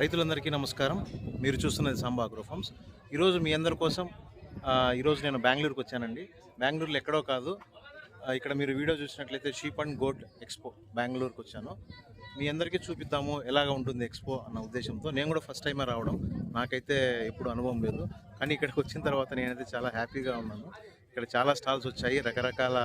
రైతులందరికీ నమస్కారం. మీరు చూస్తున్నది సాంబా అగ్రో ఈరోజు మీ అందరి కోసం ఈరోజు నేను బెంగళూరుకి వచ్చానండి. బెంగళూరులో ఎక్కడో కాదు. ఇక్కడ మీరు వీడియో చూసినట్లయితే షీప్ అండ్ గోట్ ఎక్స్పో బెంగళూరుకి వచ్చాను. మీ అందరికీ చూపిద్దాము ఎలాగ ఉంటుంది ఎక్స్పో అన్న ఉద్దేశంతో. నేను కూడా ఫస్ట్ టైమే రావడం. నాకైతే ఎప్పుడు అనుభవం లేదు. కానీ ఇక్కడికి వచ్చిన తర్వాత నేనైతే చాలా హ్యాపీగా ఉన్నాను. ఇక్కడ చాలా స్టాల్స్ వచ్చాయి. రకరకాల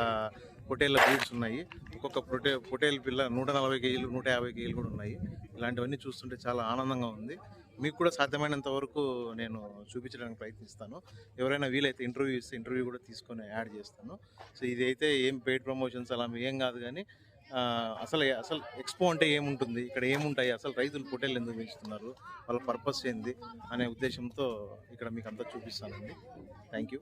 పొటేళ్ళ బ్రీడ్స్ ఉన్నాయి. ఒక్కొక్క పొటే పొటేల్ పిల్ల నూట నలభై కేజీలు నూట యాభై కేజీలు కూడా ఉన్నాయి. ఇలాంటివన్నీ చూస్తుంటే చాలా ఆనందంగా ఉంది. మీకు కూడా సాధ్యమైనంత వరకు నేను చూపించడానికి ప్రయత్నిస్తాను. ఎవరైనా వీలైతే ఇంటర్వ్యూ ఇస్తే ఇంటర్వ్యూ కూడా తీసుకొని యాడ్ చేస్తాను. సో ఇది అయితే ఏం పెయిడ్ ప్రమోషన్స్ అలా ఏం కాదు కానీ అసలు అసలు ఎక్స్పో అంటే ఏముంటుంది? ఇక్కడ ఏముంటాయి? అసలు రైతులు పొటేళ్ళు ఎందుకు పెంచుతున్నారు? వాళ్ళ పర్పస్ ఏంది? అనే ఉద్దేశంతో ఇక్కడ మీకు అంతా చూపిస్తానండి. థ్యాంక్ యూ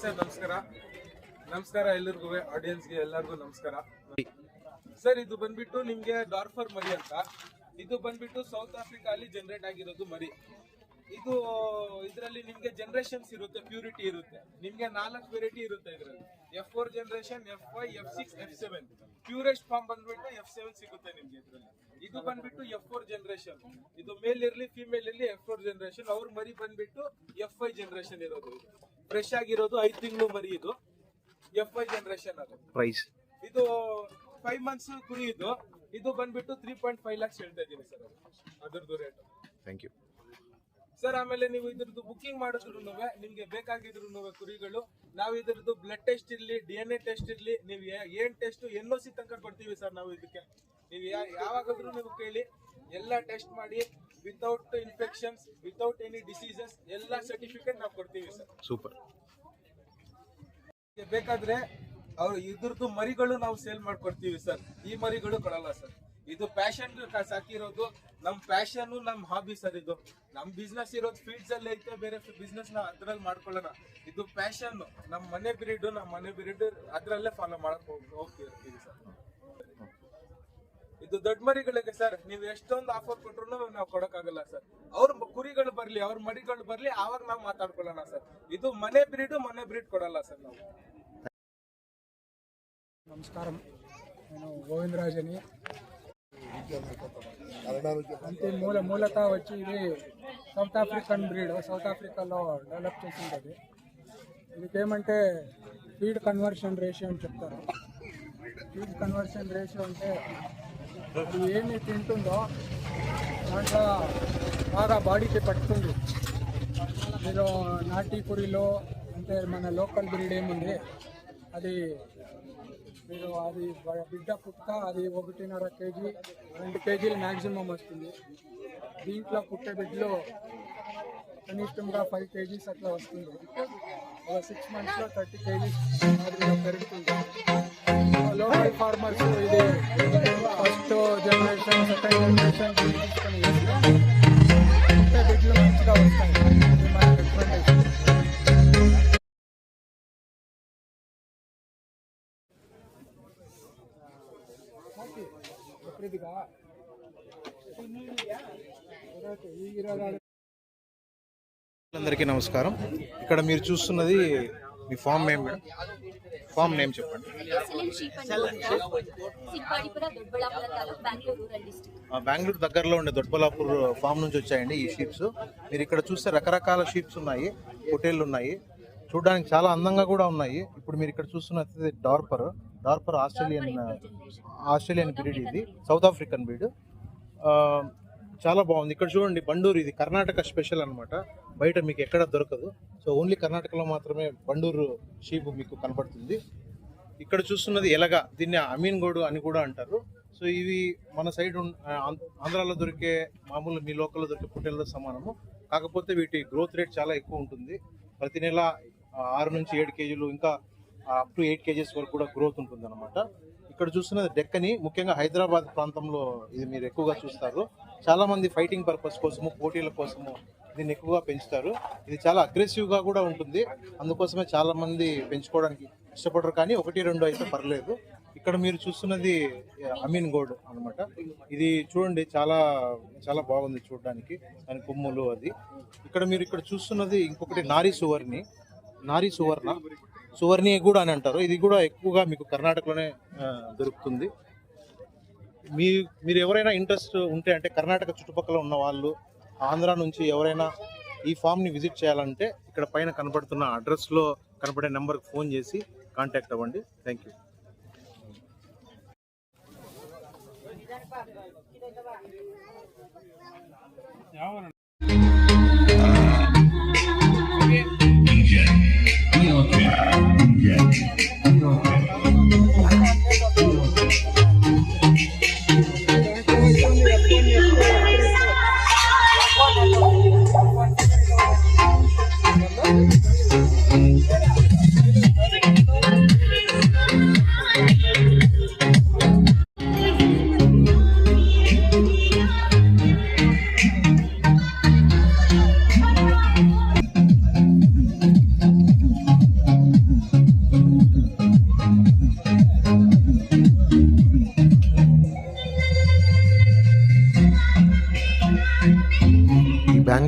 ಸರ್, ನಮಸ್ಕಾರ. ನಮಸ್ಕಾರ ಎಲ್ಲರಿಗೂ ಆಡಿಯನ್ಸ್ಗೆ ಎಲ್ಲರಿಗೂ ನಮಸ್ಕಾರ. ಸರ್, ಇದು ಬಂದ್ಬಿಟ್ಟು ನಿಮ್ಗೆ ಡಾರ್ಫರ್ ಮರಿ ಅಂತ. ಇದು ಬಂದ್ಬಿಟ್ಟು ಸೌತ್ ಆಫ್ರಿಕಾ ಅಲ್ಲಿ ಜನರೇಟ್ ಆಗಿರೋದು ಮರಿ. ಇದು, ಇದರಲ್ಲಿ ನಿಮ್ಗೆ ಜನರೇಷನ್ಸ್ ಇರುತ್ತೆ ಪ್ಯೂರಿಟಿ ಇರುತ್ತೆ. ನಿಮ್ಗೆ ನಾಲ್ಕು ವೆರೈಟಿ ಇರುತ್ತೆ ಇದರಲ್ಲಿ. F four generation F five F six F seven purest form ಬಂದ್ಬಿಟ್ಟು ಎಫ್ ಸೆವೆನ್ ಸಿಗುತ್ತೆ ನಿಮ್ಗೆ ಇದರಲ್ಲಿ. ಇದು ಬಂದ್ಬಿಟ್ಟು ಎಫ್ ಫೋರ್ ಜನರೇಷನ್ ಇದು ಮೇಲ್ ಇರ್ಲಿ ಫಿಮೇಲ್ ಇರ್ಲಿ ಎಫ್ ಫೋರ್ ಜನರೇಷನ್ ಅವ್ರ ಮರಿ ಬಂದ್ಬಿಟ್ಟು ಎಫ್ ಫೈವ್ ಜನರೇಷನ್ ಇರೋದು. ಫ್ರೆಶ್ ಆಗಿರೋದು ಐದು ತಿಂಗಳು ಮರಿ ಇದು ಎಫ್ ಐ ಜನರೇಷನ್ ಅದು. ಪ್ರೈಸ್ ಇದು ಫೈವ್ ಮಂತ್ಸ್ ಕುರಿ ಇದು ಇದು ಬಂದ್ಬಿಟ್ಟು ತ್ರೀ ಪಾಯಿಂಟ್ ಫೈವ್ ಲ್ಯಾಕ್ಸ್ ಹೇಳ್ತಾ ಇದ್ದೀನಿ ಸರ್ ಅದ್ರದ್ದು ರೇಟ್ ಥ್ಯಾಂಕ್ ಯು ಸರ್ ಆಮೇಲೆ ನೀವು ಇದ್ರದ್ದು ಬುಕಿಂಗ್ ಮಾಡಿದ್ರು ನಿಮ್ಗೆ ಬೇಕಾಗಿದ್ರು ಕುರಿಗಳು. ನಾವು ಇದ್ರದ್ದು ಬ್ಲಡ್ ಟೆಸ್ಟ್ ಇರ್ಲಿ ಡಿ ಎನ್ ಎ ಟೆಸ್ಟ್ ಇರ್ಲಿ ನೀವು ಏನು ಟೆಸ್ಟ್ ಎನ್ ಒ ಸಿ ತನಕ ಕೊಡ್ತೀವಿ ಸರ್ ನಾವು ಇದಕ್ಕೆ. ನೀವು ಯಾ- ಯಾವಾಗಾದ್ರೂ ನೀವು ಕೇಳಿ ಎಲ್ಲ ಟೆಸ್ಟ್ ಮಾಡಿ without infections without any diseases ಎಲ್ಲ ಸರ್ಟಿಫಿಕೇಟ್ ನಾವು ಕೊಡ್ತೀವಿ ಸರ್. ಸೂಪರ್ ಬೇಕಾದ್ರೆ ಅವ್ರು ಇದ್ರದ್ದು ಮರಿಗಳು ನಾವು ಸೇಲ್ ಮಾಡ್ಕೊಡ್ತೀವಿ ಸರ್. ಈ ಮರಿಗಳು ಕೊಡಲ್ಲ ಸರ್. ಇದು ಪ್ಯಾಷನ್ ಸಾಕಿರೋದು ನಮ್ ಪ್ಯಾಷನ್ ನಮ್ ಹಾಬಿ ಸರ್ ಇದು. ನಮ್ ಬಿಸ್ನೆಸ್ ಇರೋದು ಫೀಲ್ಡ್ಸ್ ಅಲ್ಲಿ ಐತೆ ಬೇರೆ ಬಿಸ್ನೆಸ್ನ ಅದ್ರಲ್ಲಿ ಮಾಡ್ಕೊಳ್ಳೋಣ. ಇದು ಪ್ಯಾಷನ್ ನಮ್ ಮನೆ ಬ್ರೀಡ್ ನಮ್ ಮನೆ ಬ್ರೀಡ್ ಅದ್ರಲ್ಲೇ ಫಾಲೋ ಮಾಡಕ್ ಹೋಗ್- ಹೋಗ್ತಿರ್ತೀವಿ ಸರ್. ದೊಡ್ಡ ಮರಿಗಳಿಗೆ ಸರ್ ನೀವು ಎಷ್ಟೊಂದು ಆಫರ್ ಕೊಟ್ರು ನಾವು ಕೊಡಕ್ಕಾಗಲ್ಲ ಸರ್ ಅವ್ರ ಕುರಿಗಳು ಬರ್ಲಿ ಅವ್ರ ಮರಿಗಳು ಬರ್ಲಿ ಆವಾಗ ನಾವು ಮಾತಾಡ್ಕೊಳ್ಳೋಣ ಸರ್ ಇದು ಮನೆ ಬ್ರೀಡ್ ಮನೆ ಬ್ರೀಡ್ ಕೊಡಲ್ಲ ಸರ್ ನಾವು నమస్కారం నేను గోవిందరాజని అంటే మూల మూలత వచ్చి ఇది సౌత్ ఆఫ్రికన్ బ్రీడ్ సౌత్ ఆఫ్రికాలో డెవలప్ చేసింది ఇదికేమంటే ఫీడ్ కన్వర్షన్ రేషియో అని చెప్తారు ఫీడ్ కన్వర్షన్ రేషియో అంటే అది ఏమి తింటుందో దాంట్లో బాగా బాడీకి పట్టుతుంది మీరు నాటిపొరిలో అంటే మన లోకల్ బ్రీడ్ ఏముంది అది మీరు అది బిడ్డ పుట్ట అది ఒకటిన్నర కేజీ రెండు కేజీలు మ్యాక్సిమం వస్తుంది. దీంట్లో పుట్టే బిడ్డలో కనిష్టంగా ఫైవ్ కేజీస్ అట్లా వస్తుంది. ఒక సిక్స్ మంత్స్లో థర్టీ కేజీస్ మాదిరిగా పెరుగుతుంది. లోకల్ ఫార్మర్స్ ఇది ఫస్ట్ జనరేషన్ సెకండ్ జనరేషన్ తీసుకొని మంచిగా వస్తాయి. ఈ ఇరవై అందరికీ నమస్కారం. ఇక్కడ మీరు చూస్తున్నది మీ farm name madam. Farm name చెప్పండి. బెంగళూరు దగ్గరలో ఉండే దొడ్బలాపూర్ ఫామ్ నుంచి వచ్చాయండి ఈ షీప్స్. మీరు ఇక్కడ చూస్తే రకరకాల షీప్స్ ఉన్నాయి హోటళ్ళు ఉన్నాయి. చూడడానికి చాలా అందంగా కూడా ఉన్నాయి. ఇప్పుడు మీరు ఇక్కడ చూస్తున్నది Dorper. Dorper Australian Australian breed ఇది. South African breed. చాలా బాగుంది. ఇక్కడ చూడండి బండూరు ఇది కర్ణాటక స్పెషల్ అనమాట బయట మీకు ఎక్కడ దొరకదు. సో ఓన్లీ కర్ణాటకలో మాత్రమే బండూరు షీప్ మీకు కనపడుతుంది ఇక్కడ చూస్తున్నది ఎలగ దీన్ని అమీన్ గోడు అని కూడా అంటారు. సో ఇవి మన సైడ్ ఆంధ్రాలో దొరికే మామూలు మీ లోకల్లో దొరికే పుట్టెలతో సమానము. కాకపోతే వీటి గ్రోత్ రేట్ చాలా ఎక్కువ ఉంటుంది. ప్రతి నెల ఆరు నుంచి ఏడు కేజీలు ఇంకా అప్ టు ఎయిట్ కేజీస్ వరకు కూడా గ్రోత్ ఉంటుంది అనమాట ఇక్కడ చూస్తున్నది డెక్కని ముఖ్యంగా హైదరాబాద్ ప్రాంతంలో ఇది మీరు ఎక్కువగా చూస్తారు. చాలా మంది ఫైటింగ్ పర్పస్ కోసము పోటీల కోసము దీన్ని ఎక్కువగా పెంచుతారు. ఇది చాలా అగ్రెసివ్గా కూడా ఉంటుంది. అందుకోసమే చాలామంది పెంచుకోవడానికి ఇష్టపడరు కానీ ఒకటి రెండు అయితే పర్లేదు. ఇక్కడ మీరు చూస్తున్నది అమీన్ గోడ్ అన్నమాట. ఇది చూడండి చాలా చాలా బాగుంది చూడడానికి. దాని కొమ్ములు అది. ఇక్కడ మీరు ఇక్కడ చూస్తున్నది ఇంకొకటి నారీ సువర్ణి. నారీ సువర్ణ. సువర్ణి కూడా అని అంటారు. ఇది కూడా ఎక్కువగా మీకు కర్ణాటకలోనే దొరుకుతుంది. మీ మీరు ఎవరైనా ఇంట్రెస్ట్ ఉంటే అంటే కర్ణాటక చుట్టుపక్కల ఉన్న వాళ్ళు ఆంధ్ర నుంచి ఎవరైనా ఈ ఫామ్ని విజిట్ చేయాలంటే ఇక్కడ పైన కనబడుతున్న అడ్రస్లో కనబడే నెంబర్కి ఫోన్ చేసి కాంటాక్ట్ అవ్వండి. Thank you Yeah.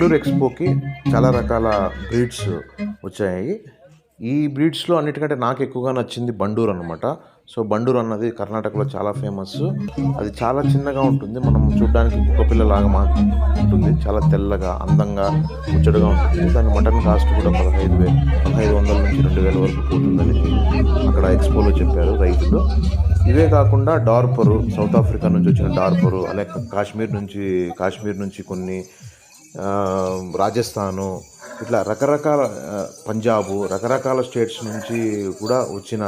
బెంగళూరు ఎక్స్పోకి చాలా రకాల బ్రీడ్స్ వచ్చాయి. ఈ బ్రీడ్స్లో అన్నిటికంటే నాకు ఎక్కువగా నచ్చింది బండూర్ అనమాట సో బండూర్ అన్నది కర్ణాటకలో చాలా ఫేమస్ అది చాలా చిన్నగా ఉంటుంది. మనం చూడడానికి కుక్క పిల్లలాగా మా ఉంటుంది. చాలా తెల్లగా అందంగా ముచ్చటగా ఉంటుంది. దాని మటన్ కాస్ట్ కూడా పదహైదు వేలు పదహైదు వందల నుంచి రెండు వేల వరకు పోతుందని అక్కడ ఎక్స్పోలో చెప్పారు రైతులు. ఇవే కాకుండా డార్పరు సౌత్ ఆఫ్రికా నుంచి వచ్చిన డార్పరు అలాగే కాశ్మీర్ నుంచి కాశ్మీర్ నుంచి కొన్ని రాజస్థాను ఇట్లా రకరకాల పంజాబు రకరకాల స్టేట్స్ నుంచి కూడా వచ్చిన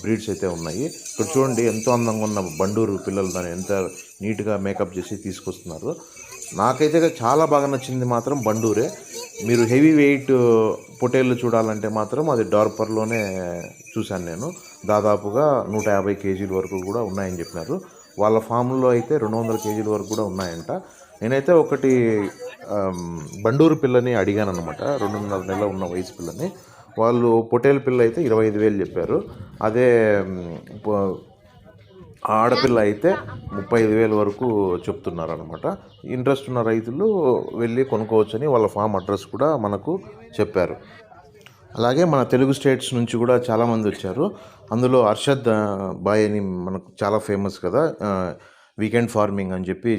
బ్రీడ్స్ అయితే ఉన్నాయి. ఇక్కడ చూడండి ఎంతో అందంగా ఉన్న బండూరు పిల్లలు దాన్ని ఎంత నీట్గా మేకప్ చేసి తీసుకొస్తున్నారు. నాకైతే చాలా బాగా నచ్చింది మాత్రం బండూరే. మీరు హెవీ వెయిట్ పొటేళ్ళు చూడాలంటే మాత్రం అది డార్పర్లోనే చూశాను నేను. దాదాపుగా నూట యాభై కేజీల వరకు కూడా ఉన్నాయని చెప్పినారు. వాళ్ళ ఫామ్లో అయితే రెండు వందల కేజీల వరకు కూడా ఉన్నాయంట. నేనైతే ఒకటి బండూరు పిల్లని అడిగాను అనమాట రెండున్నర నెలల ఉన్న వయసు పిల్లని. వాళ్ళు పొటేల్ పిల్ల అయితే ఇరవై ఐదు వేలు చెప్పారు. అదే ఆడపిల్ల అయితే ముప్పై ఐదు వేల వరకు చెప్తున్నారు అనమాట ఇంట్రెస్ట్ ఉన్న రైతులు వెళ్ళి కొనుక్కోవచ్చని వాళ్ళ ఫామ్ అడ్రస్ కూడా మనకు చెప్పారు. అలాగే మన తెలుగు స్టేట్స్ నుంచి కూడా చాలామంది వచ్చారు. అందులో అర్షద్ బాయ్ అని మనకు చాలా ఫేమస్ కదా వీకెండ్ ఫార్మింగ్ అని చెప్పి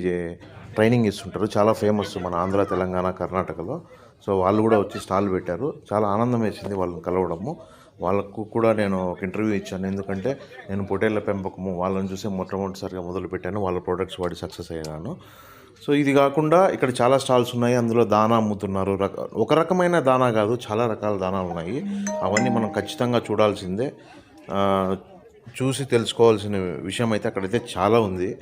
ట్రైనింగ్ ఇస్తుంటారు. చాలా ఫేమస్ మన ఆంధ్ర తెలంగాణ కర్ణాటకలో. సో వాళ్ళు కూడా వచ్చి స్టాల్ పెట్టారు. చాలా ఆనందం వేసింది వాళ్ళని కలవడము. వాళ్ళకు కూడా నేను ఒక ఇంటర్వ్యూ ఇచ్చాను. ఎందుకంటే నేను పొటేళ్ళ పెంపకము వాళ్ళని చూసి మొట్టమొదటిసారిగా మొదలు పెట్టాను. వాళ్ళ ప్రోడక్ట్స్ వాడి సక్సెస్ అయ్యాను. సో ఇది కాకుండా ఇక్కడ చాలా స్టాల్స్ ఉన్నాయి. అందులో దానా అమ్ముతున్నారు. రక ఒక రకమైన దానా కాదు చాలా రకాల దానాలు ఉన్నాయి. అవన్నీ మనం ఖచ్చితంగా చూడాల్సిందే. చూసి తెలుసుకోవాల్సిన విషయం అయితే అక్కడైతే చాలా ఉంది.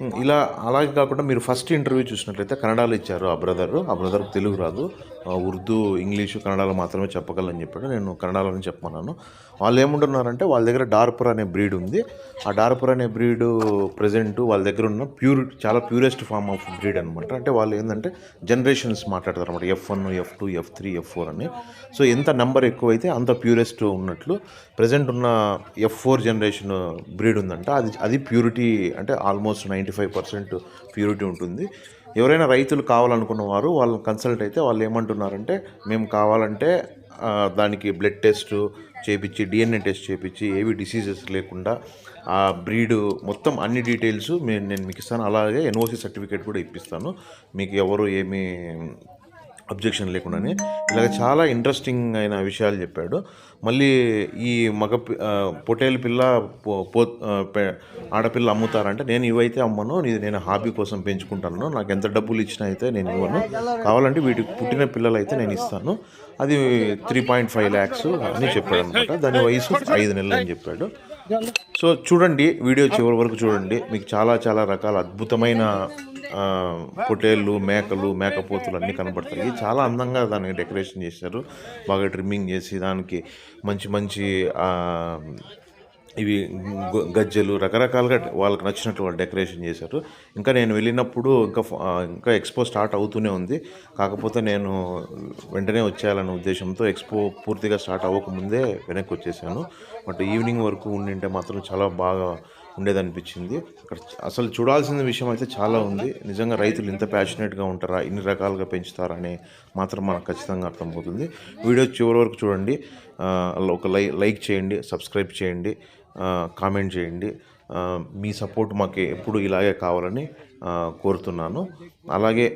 ఇలా అలాగే కాకుండా మీరు ఫస్ట్ ఇంటర్వ్యూ చూసినట్లయితే కన్నడలో ఇచ్చారు ఆ బ్రదర్. ఆ బ్రదర్కి తెలుగు రాదు. ఉర్దూ ఇంగ్లీషు కన్నడలో మాత్రమే చెప్పగలని చెప్పాడు. నేను కన్నడలోనే చెప్పమన్నాను. వాళ్ళు ఏముంటున్నారంటే వాళ్ళ దగ్గర డార్పర్ అనే బ్రీడ్ ఉంది. ఆ డార్పర్ అనే బ్రీడ్ ప్రజెంట్ వాళ్ళ దగ్గర ఉన్న ప్యూర్ చాలా ప్యూరెస్ట్ ఫామ్ ఆఫ్ బ్రీడ్ అనమాట అంటే వాళ్ళు ఏంటంటే జనరేషన్స్ మాట్లాడతారు అనమాట F one F two F three F four అని. సో ఎంత నెంబర్ ఎక్కువైతే అంత ప్యూరెస్ట్ ఉన్నట్లు ప్రజెంట్ ఉన్న ఎఫ్ ఫోర్ జనరేషన్ బ్రీడ్ ఉందంట. అది అది ప్యూరిటీ అంటే almost ninety five percent purity ఉంటుంది. ఎవరైనా రైతులు కావాలనుకున్న వారు వాళ్ళని కన్సల్ట్ అయితే వాళ్ళు ఏమంటున్నారంటే మేము కావాలంటే దానికి బ్లడ్ టెస్ట్ చేపించి డిఎన్ఏ టెస్ట్ చేపించి ఏవి డిసీజెస్ లేకుండా ఆ బ్రీడ్ మొత్తం అన్ని డీటెయిల్స్ మేము నేను మీకు ఇస్తాను. అలాగే ఎన్ఓసి సర్టిఫికేట్ కూడా ఇప్పిస్తాను. మీకు ఎవరు ఏమి అబ్జెక్షన్ లేకుండానే ఇలాగ చాలా ఇంట్రెస్టింగ్ అయిన విషయాలు చెప్పాడు. మళ్ళీ ఈ మగ పి- పొటేలు పిల్ల పో- ఆడపిల్ల అమ్ముతారంటే నేను ఇవైతే అమ్మను ఇది నేను హాబీ కోసం పెంచుకుంటాను నాకు ఎంత డబ్బులు ఇచ్చినా అయితే నేను ఇవ్వను. కావాలంటే వీటికి పుట్టిన పిల్లలు అయితే నేను ఇస్తాను. అది త్రీ పాయింట్ ఫైవ్ ల్యాక్స్ అని చెప్పాడు అనమాట దాని వయసు ఐదు నెలలు అని చెప్పాడు. సో చూడండి వీడియో చివరి వరకు చూడండి. మీకు చాలా చాలా రకాల అద్భుతమైన పొటేళ్ళు మేకలు మేకపోతులు అన్నీ కనబడతాయి. చాలా అందంగా దానికి డెకరేషన్ చేశారు. బాగా ట్రిమ్మింగ్ చేసి దానికి మంచి మంచి ఇవి గజ్జలు గజ్జెలు రకరకాలుగా వాళ్ళకి నచ్చినట్టు వాళ్ళు డెకరేషన్ చేశారు. ఇంకా నేను వెళ్ళినప్పుడు ఇంకా ఇంకా ఎక్స్పో స్టార్ట్ అవుతూనే ఉంది. కాకపోతే నేను వెంటనే వచ్చేయాలనే ఉద్దేశంతో ఎక్స్పో పూర్తిగా స్టార్ట్ అవ్వకముందే వెనక్కి వచ్చేసాను. బట్ ఈవినింగ్ వరకు ఉండింటే మాత్రం చాలా బాగా ఉండేదనిపించింది. అక్కడ అసలు చూడాల్సిన విషయం అయితే చాలా ఉంది. నిజంగా రైతులు ఇంత ప్యాషనేట్గా ఉంటారా ఇన్ని రకాలుగా పెంచుతారా అని మాత్రం మనకు ఖచ్చితంగా అర్థమవుతుంది. వీడియో చివరి వరకు చూడండి. ఒక లై లైక్ చేయండి సబ్స్క్రైబ్ చేయండి. కామెంట్ చేయండి. మీ సపోర్ట్ మాకు ఎప్పుడు ఇలాగే కావాలని కోరుతున్నాను. అలాగే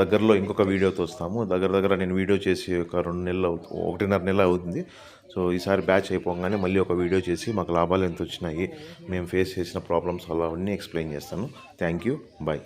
దగ్గరలో ఇంకొక వీడియోతో వస్తాము దగ్గర దగ్గర నేను వీడియో చేసి ఒక రెండు నెలలు అవుతు ఒకటిన్నర నెల అవుతుంది. సో ఈసారి బ్యాచ్ అయిపోగానే మళ్ళీ ఒక వీడియో చేసి మాకు లాభాలు ఎంత వచ్చినాయి మేము ఫేస్ చేసిన ప్రాబ్లమ్స్ అలా అవన్నీ ఎక్స్ప్లెయిన్ చేస్తాను. Thank you. బాయ్